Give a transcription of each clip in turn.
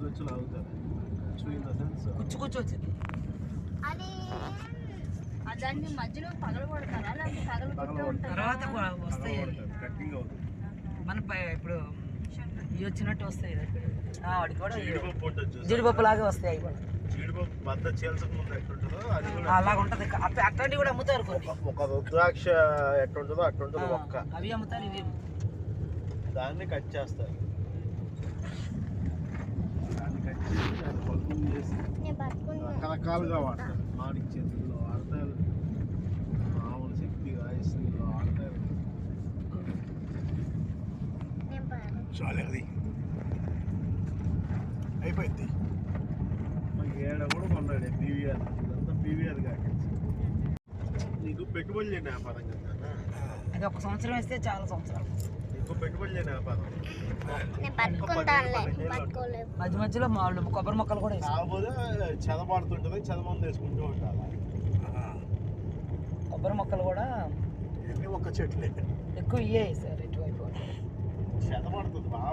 In the sense కూర్చు కూర్చు వచ్చింది అది దాన్ని మధ్యలో పగల కొడతారా లేకపోతే పగల కొట్టే ఉంటారా తర్వాత వస్తాయి. కట్టింగ్ అవుతుంది మన పై- ఇప్పుడు ఇవి వచ్చినట్టు వస్తాయి. ఆ, వాడికి కూడా. జీడిపప్పు లాగే వస్తాయి అవి కూడా. అలాగ ఉంటది. అట్లాంటివి కూడా అమ్ముతారు ఒక రుద్రాక్ష ఎట్టుంటుందో అట్టుంటుంది ఒక్క. అవి అమ్ముతారు ఇవి దాన్ని కట్ చేస్తారు దాన్ని కట్ చేసి దాన్ని పలుకులు చేసి నేను రకరకాలుగా వాడతారు. మాడి చేతుల్లో వాడతారు మామూలు శక్తిగా ఇస్త్రీలో వాడతారు నేను పట్టుకున్నా చాలు అది అయిపోయింది ఏడ కూడా కొన్నాడు పీవీఆర్. ఇదంతా పీవీఆర్ కాక నీకు పెట్టుబడి లేని వ్యాపారం కదా? అది ఒక సంవత్సరం వేస్తే చాలా సంవత్సరాలు. మధ్య మధ్యలో మామిడి కొబ్బరి మొక్కలు కూడా కాకపోతే చెదపడుతుంటుంది చెదమంది వేసుకుంటూ ఉండాలి కొబ్బరి మొక్కలు కూడా ఇవన్నీ ఒక చెట్లే. ఎక్కువ ఇవే వేసారు ఇటువైపు. చెదపడుతుంది బాగా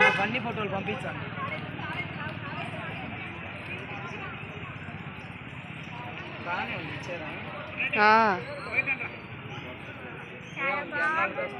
మా బండి ఫోటోలు పంపించండి బాగానే ఉంది ఇచ్చారా చాలా బాగుంది